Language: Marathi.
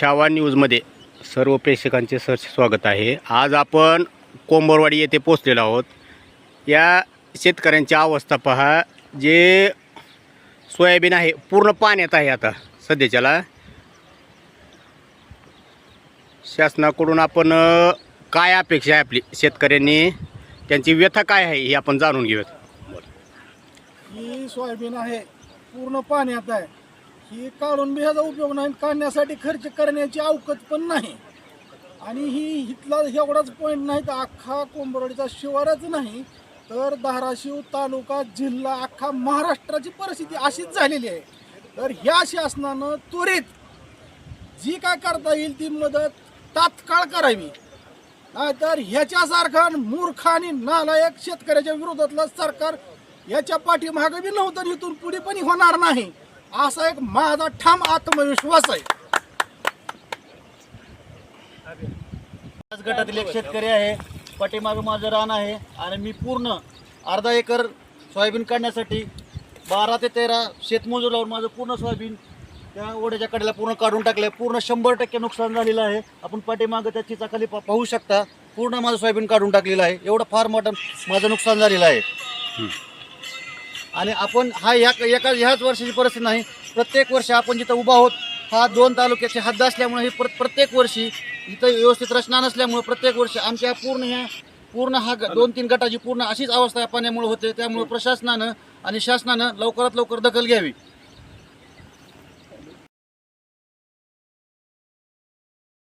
छावा न्यूजमध्ये सर्व प्रेक्षकांचे सर स्वागत आहे. आज आपण कोंबरवाडी येथे पोचलेलो आहोत. या शेतकऱ्यांची अवस्था पहा जे सोयाबीन आहे पूर्ण पाण्यात आहे आता सध्याच्याला. शासनाकडून आपण काय अपेक्षा आहे आपली शेतकऱ्यांनी? त्यांची व्यथा काय आहे हे आपण जाणून घेऊयात. ही सोयाबीन आहे पूर्ण पाण्यात आहे. ही काढून बी ह्याचा उपयोग नाही काढण्यासाठी खर्च करण्याची अवकत पण नाही. आणि ही इथला एवढाच पॉईंट नाही तर अख्खा कोंबरडीचा शिवारच नाही. तर धाराशिव तालुका जिल्हा अख्खा महाराष्ट्राची परिस्थिती अशीच झालेली आहे. तर ह्या शासनानं त्वरित जी काय करता येईल ती मदत तात्काळ करावी. नाहीतर ह्याच्यासारखा मूर्ख आणि नालायक शेतकऱ्याच्या विरोधातलं सरकार याच्या पाठीमागे बी नव्हतं इथून पुढे पण होणार नाही. असा एक माझा ठाम आत्मविश्वास आहे. आज गटातील एक शेतकरी आहे. पाठीमागं माझं रान आहे आणि मी पूर्ण अर्धा एकर सोयाबीन काढण्यासाठी बारा ते तेरा शेतमजूर लावून माझं पूर्ण सोयाबीन त्या ओढ्याच्या कडेला पूर्ण काढून टाकलं आहे पूर्ण शंभर टक्के नुकसान झालेलं आहे. आपण पाठीमागं त्या चिचाखाली पा- पाहू शकता. पूर्ण माझं सोयाबीन काढून टाकलेलं आहे. एवढं फार मोठं माझं नुकसान झालेलं आहे. आणि आपण हा या एका ह्याच वर्षाची परिस्थिती नाही. प्रत्येक वर्षी आपण जिथं उभा आहोत हा दोन तालुक्याचे हद्द असल्यामुळे ही प्र प्रत्येक वर्षी इथं व्यवस्थित रचना नसल्यामुळे प्रत्येक वर्षी आमच्या पूर्ण ह्या पूर्ण हा ग- दोन तीन गटाची पूर्ण अशीच अवस्था या पाण्यामुळे होते. त्यामुळे प्रशासनानं आणि शासनानं लवकरात लवकर दखल घ्यावी.